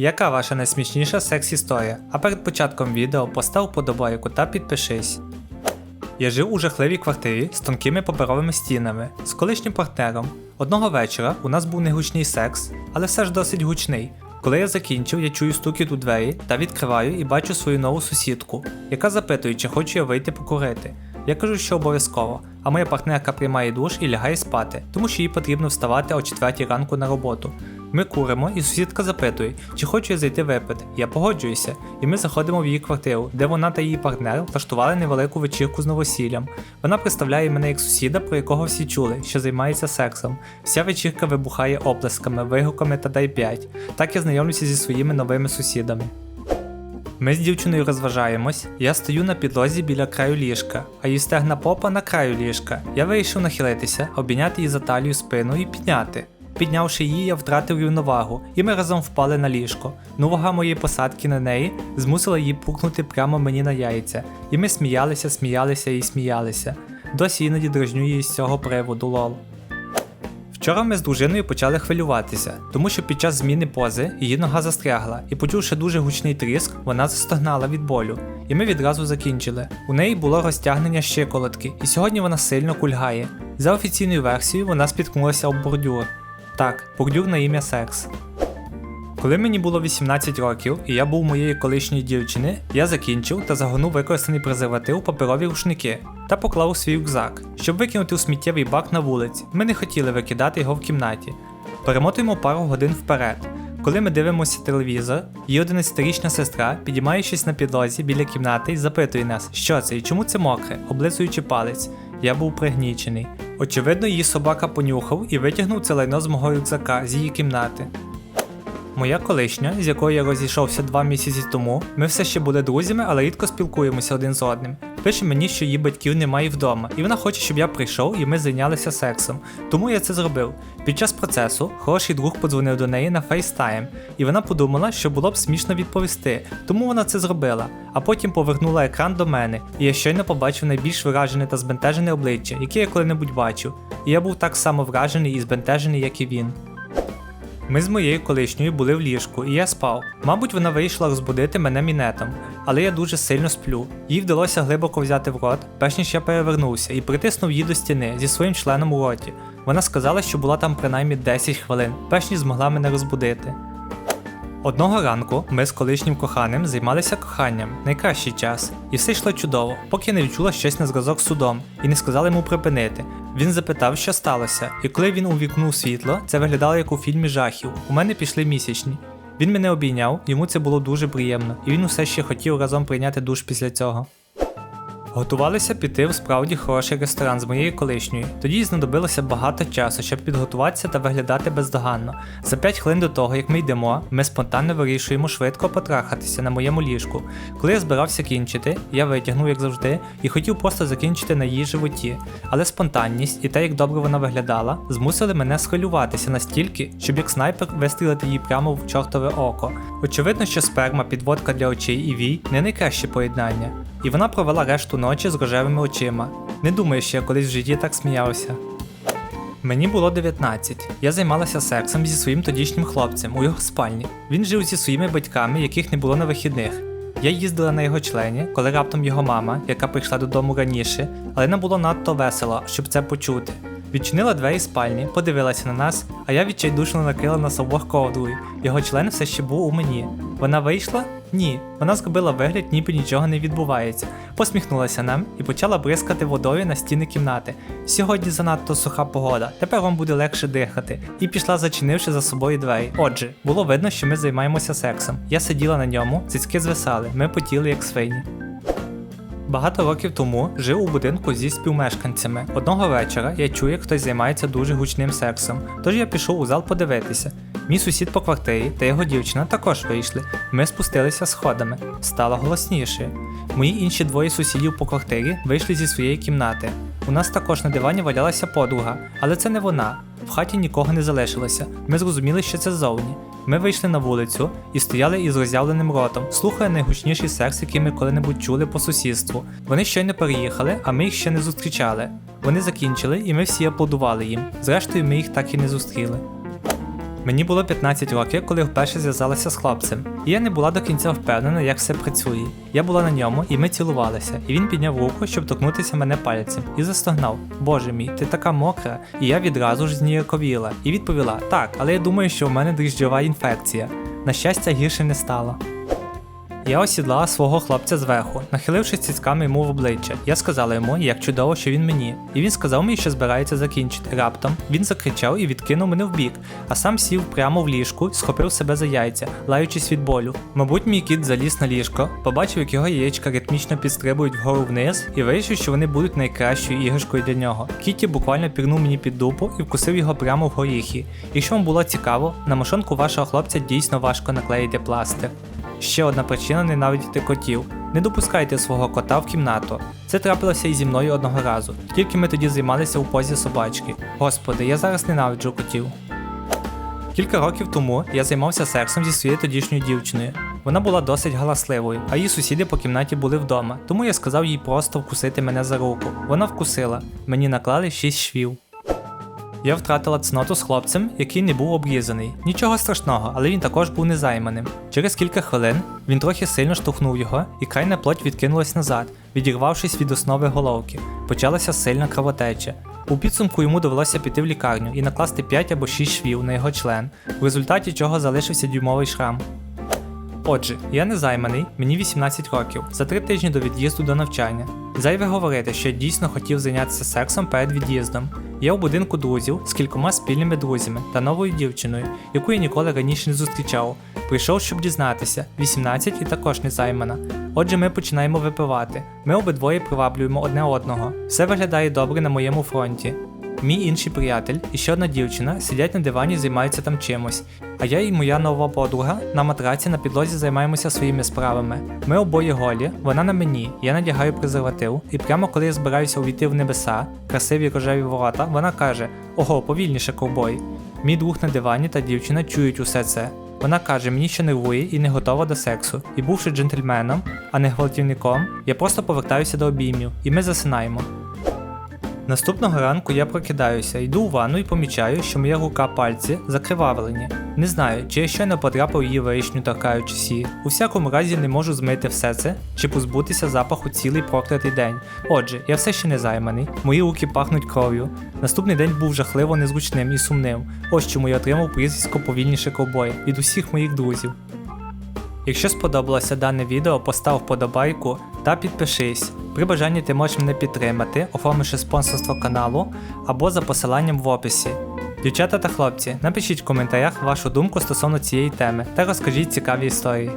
Яка ваша найсмішніша секс-історія? А перед початком відео постав вподобайку та підпишись. Я жив у жахливій квартирі з тонкими паперовими стінами, з колишнім партнером. Одного вечора у нас був негучний секс, але все ж досить гучний. Коли я закінчив, я чую стукіт у двері та відкриваю і бачу свою нову сусідку, яка запитує, чи хочу я вийти покурити. Я кажу, що обов'язково, а моя партнерка приймає душ і лягає спати, тому що їй потрібно вставати о 4 ранку на роботу. Ми куримо, і сусідка запитує, чи хочу я зайти випити. Я погоджуюся, і ми заходимо в її квартиру, де вона та її партнер влаштували невелику вечірку з новосіллям. Вона представляє мене як сусіда, про якого всі чули, що займається сексом. Вся вечірка вибухає оплесками, вигуками та дай 5. Так я знайомлюся зі своїми новими сусідами. Ми з дівчиною розважаємось. Я стою на підлозі біля краю ліжка, а її стегна попа на краю ліжка. Я вирішив нахилитися, обійняти її за талію спину і підняти. Піднявши її, я втратив рівновагу, і ми разом впали на ліжко. Ну вага моєї посадки на неї змусила її пукнути прямо мені на яйця. І ми сміялися, сміялися і сміялися. Досі іноді дражню її з цього приводу лол. Вчора ми з дружиною почали хвилюватися, тому що під час зміни пози її нога застрягла, і почувши дуже гучний тріск, вона застогнала від болю. І ми відразу закінчили. У неї було розтягнення щиколотки, і сьогодні вона сильно кульгає. За офіційною версією, вона спіткнулася об бордюр. Так, бордюр на ім'я секс. Коли мені було 18 років і я був моєї колишньої дівчини, я закінчив та загорнув використаний презерватив у паперові рушники та поклав у свій рюкзак, щоб викинути у сміттєвий бак на вулиці. Ми не хотіли викидати його в кімнаті. Перемотуємо пару годин вперед. Коли ми дивимося телевізор, її 11-річна сестра, підіймаючись на підлозі біля кімнати, запитує нас, що це і чому це мокре, облизуючи палець. Я був пригнічений. Очевидно, її собака понюхав і витягнув це лайно з мого рюкзака з її кімнати. Моя колишня, з якою я розійшовся два місяці тому, ми все ще були друзями, але рідко спілкуємося один з одним. Пише мені, що її батьків немає вдома, і вона хоче, щоб я прийшов і ми зайнялися сексом. Тому я це зробив. Під час процесу хороший друг подзвонив до неї на FaceTime, і вона подумала, що було б смішно відповісти, тому вона це зробила. А потім повернула екран до мене, і я щойно побачив найбільш вражене та збентежене обличчя, яке я коли-небудь бачив. І я був так само вражений і збентежений, як і він. Ми з моєю колишньою були в ліжку, і я спав. Мабуть, вона вийшла розбудити мене мінетом, але я дуже сильно сплю. Їй вдалося глибоко взяти в рот, перш ніж я перевернувся, і притиснув її до стіни зі своїм членом у роті. Вона сказала, що була там принаймні 10 хвилин, перш ніж змогла мене розбудити. Одного ранку ми з колишнім коханим займалися коханням, найкращий час, і все йшло чудово, поки не відчула щось на зразок з судом і не сказали йому припинити. Він запитав, що сталося, і коли він увікнув світло, це виглядало як у фільмі жахів. У мене пішли місячні. Він мене обійняв, йому це було дуже приємно, і він усе ще хотів разом прийняти душ після цього. Готувалися піти в справді хороший ресторан з моєю колишньою. Тоді знадобилося багато часу, щоб підготуватися та виглядати бездоганно. За 5 хвилин до того, як ми йдемо, ми спонтанно вирішуємо швидко потрахатися на моєму ліжку. Коли я збирався кінчити, я витягнув, як завжди, і хотів просто закінчити на її животі. Але спонтанність і те, як добре вона виглядала, змусили мене схвилюватися настільки, щоб як снайпер вистрілити її прямо в чортове око. Очевидно, що сперма, підводка для очей і вій не найкраще поєднання. І вона провела решту ночі з рожевими очима. Не думаю, що я колись в житті так сміявся. Мені було 19. Я займалася сексом зі своїм тодішнім хлопцем у його спальні. Він жив зі своїми батьками, яких не було на вихідних. Я їздила на його члені, коли раптом його мама, яка прийшла додому раніше, але не було надто весело, щоб це почути. Відчинила двері спальні, подивилася на нас, а я відчайдушно накрила нас обох ковдрою. Його член все ще був у мені. Вона вийшла? Ні. Вона зробила вигляд, ніби нічого не відбувається. Посміхнулася нам і почала бризкати водою на стіни кімнати. Сьогодні занадто суха погода, тепер вам буде легше дихати. І пішла, зачинивши за собою двері. Отже, було видно, що ми займаємося сексом. Я сиділа на ньому, цицьки звисали, ми потіли як свині. Багато років тому жив у будинку зі співмешканцями. Одного вечора я чую, як хтось займається дуже гучним сексом, тож я пішов у зал подивитися. Мій сусід по квартирі та його дівчина також вийшли. Ми спустилися сходами. Стало голосніше. Мої інші двоє сусідів по квартирі вийшли зі своєї кімнати. У нас також на дивані валялася подруга, але це не вона. В хаті нікого не залишилося. Ми зрозуміли, що це ззовні. Ми вийшли на вулицю і стояли із роззявленим ротом, слухая найгучніший секс, який ми коли-небудь чули по сусідству. Вони щойно переїхали, а ми їх ще не зустрічали. Вони закінчили, і ми всі аплодували їм. Зрештою, ми їх так і не зустріли. Мені було 15 років, коли вперше зв'язалася з хлопцем, і я не була до кінця впевнена, як все працює. Я була на ньому, і ми цілувалися, і він підняв руку, щоб торкнутися мене пальцем, і застогнав: Боже мій, ти така мокра. І я відразу ж зніяковіла і відповіла: Так, але я думаю, що в мене дріжджова інфекція. На щастя, гірше не стало. Я осідлала свого хлопця зверху, нахилившись цицьками йому в обличчя. Я сказала йому, як чудово, що він мені. І він сказав мені, що збирається закінчити. Раптом він закричав і відкинув мене вбік, а сам сів прямо в ліжку, схопив себе за яйця, лаючись від болю. Мабуть, мій кіт заліз на ліжко, побачив, як його яєчка ритмічно підстрибують вгору вниз, і вирішив, що вони будуть найкращою іграшкою для нього. Кіті буквально пірнув мені під дупу і вкусив його прямо в горіхи. Якщо вам було цікаво, на мошонку вашого хлопця дійсно важко наклеїти пластир. Ще одна причина ненавидіти котів. Не допускайте свого кота в кімнату. Це трапилося і зі мною одного разу. Тільки ми тоді займалися у позі собачки. Господи, я зараз ненавиджу котів. Кілька років тому я займався сексом зі своєю тодішньою дівчиною. Вона була досить галасливою, а її сусіди по кімнаті були вдома, тому я сказав їй просто вкусити мене за руку. Вона вкусила. Мені наклали 6 швів. Я втратила цноту з хлопцем, який не був обрізаний. Нічого страшного, але він також був незайманим. Через кілька хвилин він трохи сильно штовхнув його, і крайна плоть відкинулась назад, відірвавшись від основи головки. Почалася сильна кровотеча. У підсумку йому довелося піти в лікарню і накласти 5 або 6 швів на його член, в результаті чого залишився дюймовий шрам. Отже, я не займаний, мені 18 років, за три тижні до від'їзду до навчання. Зайве говорити, що я дійсно хотів зайнятися сексом перед від'їздом. Я у будинку друзів з кількома спільними друзями та новою дівчиною, яку я ніколи раніше не зустрічав. Прийшов, щоб дізнатися, 18 і також не займана. Отже, ми починаємо випивати. Ми обидвоє приваблюємо одне одного. Все виглядає добре на моєму фронті. Мій інший приятель і ще одна дівчина сидять на дивані і займаються там чимось. А я і моя нова подруга на матраці на підлозі займаємося своїми справами. Ми обоє голі, вона на мені, я надягаю презерватив, і прямо коли я збираюся увійти в небеса, красиві рожеві ворота, вона каже: Ого, повільніше ковбой. Мій друг на дивані та дівчина чують усе це. Вона каже, мені ще нервує і не готова до сексу. І бувши джентльменом, а не гвалтівником, я просто повертаюся до обіймів, і ми засинаємо. Наступного ранку я прокидаюся, йду у ванну і помічаю, що моя рука пальці закривавлені. Не знаю, чи я щойно потрапив її вишню, торкаючись її. У всякому разі не можу змити все це чи позбутися запаху цілий проклятий день. Отже, я все ще не займаний, мої руки пахнуть кров'ю. Наступний день був жахливо незручним і сумним. Ось чому я отримав прізвисько повільніше ковбой від усіх моїх друзів. Якщо сподобалося дане відео, постав вподобайку та підпишись. При бажанні ти можеш мене підтримати, оформивши спонсорство каналу або за посиланням в описі. Дівчата та хлопці, напишіть в коментарях вашу думку стосовно цієї теми та розкажіть цікаві історії.